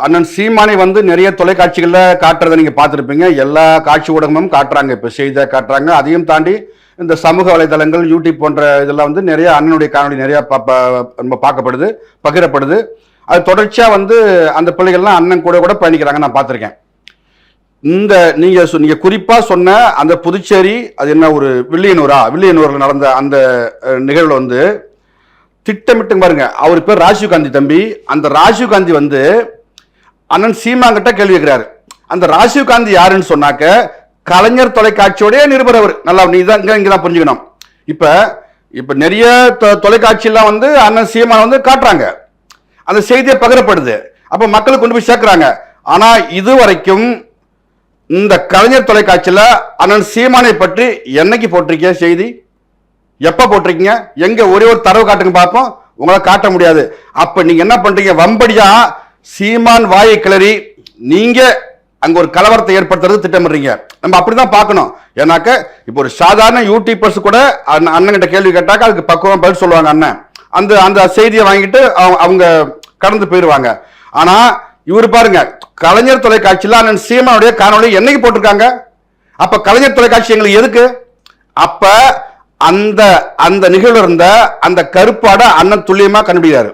அண்ணன் சீமானை வந்து நிறைய தொலைக்காட்சிகளில் காட்டுறதை நீங்கள் பார்த்துருப்பீங்க. எல்லா காட்சி ஊடகமும் காட்டுறாங்க. இப்போ செய்தியாக காட்டுறாங்க. அதையும் தாண்டி இந்த சமூக வலைதளங்கள் யூடியூப் போன்ற இதெல்லாம் வந்து நிறைய அண்ணனுடைய காணொலி நிறையா பா- நம்ம பார்க்கப்படுது பகிரப்படுது. அது தொடர்ச்சியாக வந்து அந்த பிள்ளைகள்லாம் அண்ணன் கூட கூட பயணிக்கிறாங்க நான் பார்த்துருக்கேன். இந்த நீங்கள் சொ- நீங்கள் குறிப்பாக சொன்ன அந்த புதுச்சேரி அது என்ன ஒரு வில்லியனூரா? வில்லியனூரில் நடந்த அந்த நிகழ்வில் வந்து திட்டமிட்டு பாருங்க. அவர் பேர் ராஜீவ் காந்தி தம்பி. அந்த ராஜீவ் காந்தி வந்து அண்ணன் சீமாங்கிட்ட கேள்வி கேட்கிறாரு. அந்த ராஜீவ் காந்தி யாருன்னு சொன்னாக்க கலைஞர் தொலைக்காட்சியோடய நிருபர் அவர். நல்லா நீ தான் இங்கே தான் புரிஞ்சுக்கணும். இப்போ இப்போ நிறைய தொ- தொலைக்காட்சியெல்லாம் வந்து அண்ணன் சீமான் வந்து காட்டுறாங்க. அந்த செய்தியை பகிரப்படுது. அப்போ மக்களுக்கு கொண்டு போய் சேர்க்குறாங்க. ஆனால் இது வரைக்கும் இந்த கலைஞர் தொலைக்காட்சியில் அண்ணன் சீமானை பற்றி என்னைக்கு போட்டிருக்கிய செய்தி? எப்போ போட்டிருக்கீங்க? எங்கே ஒரே ஒரு தரவு காட்டுங்க பார்ப்போம். உங்களால் காட்ட முடியாது. அப்போ நீங்கள் என்ன பண்ணுறீங்க வம்படியாக சீமான் வாயை கிளறி நீங்கள் அங்கே ஒரு கலவரத்தை ஏற்படுத்துறது திட்டமிடுறீங்க. நம்ம அப்படி தான் பார்க்கணும். ஏன்னாக்க இப்போ ஒரு சாதாரண யூடியூபர்ஸ் கூட அண்ணன் அண்ணன்கிட்ட கேள்வி கேட்டாக்க அதுக்கு பக்குவம் பதில் சொல்லுவாங்க அண்ணன். அந்த அந்த செய்தியை வாங்கிட்டு அவங்க- அவங்க கடந்து போயிடுவாங்க ஆனால் இவர் பாருங்க கலைஞர் தொலைக்காட்சியில் அண்ணன் சீமானுடைய காணொலி என்னைக்கு போட்டிருக்காங்க? அப்போ கலைஞர் தொலைக்காட்சி எங்களுக்கு எதுக்கு? அப்போ அந்த அந்த நிகழ்வு இருந்த அந்த கருப்பாடை அண்ணன் துல்லியமாக கண்டுபிடிக்கிறாரு.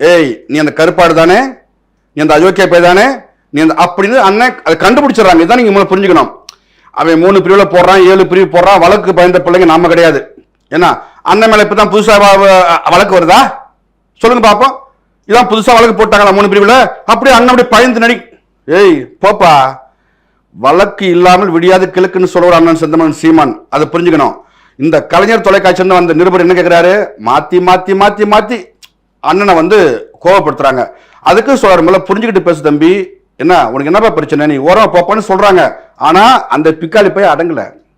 ஏய் நீ அந்த கருப்பாடு தானே நீ அந்த அயோக்கிய பை தானே நீ அந்த அப்படின்னு அண்ணன் அதை கண்டுபிடிச்சிடறாங்க. இதான் நீங்கள் மூணு புரிஞ்சுக்கணும். அவன் மூணு பிரிவில் போடுறான் ஏழு பிரிவு போடுறான் வழக்கு பயந்த பிள்ளைங்க நாம கிடையாது. ஏன்னா அண்ணன் மேலே இப்போ தான் புதுசாக வழக்கு வருதா? சொல்லுங்க பார்ப்போம் இதான் புதுசாக வழக்கு போட்டாங்களா மூணு பிரிவில்? அப்படியே அண்ணன் அப்படியே பயந்து நடி. ஏய் போப்பா வழக்கு இல்லாமல் விடியாது கிழக்குன்னு சொல்லுவார் அண்ணன் செந்தமன் சீமான். அதை புரிஞ்சுக்கணும். இந்த கலைஞர் தொலைக்காட்சி வந்த நிருபர் என்ன கேட்குறாரு மாற்றி மாற்றி மாற்றி மாற்றி அண்ணனை வந்து கோவப்படுத்துறாங்க. அதுக்கு சொல்கிற மேலே புரிஞ்சுக்கிட்டு பேசு தம்பி. என்ன உனக்கு என்னப்பா பிரச்சனை? நீ ஓரமாக போப்பான்னு சொல்கிறாங்க ஆனால் அந்த பிக்காலி போய் அடங்கலை.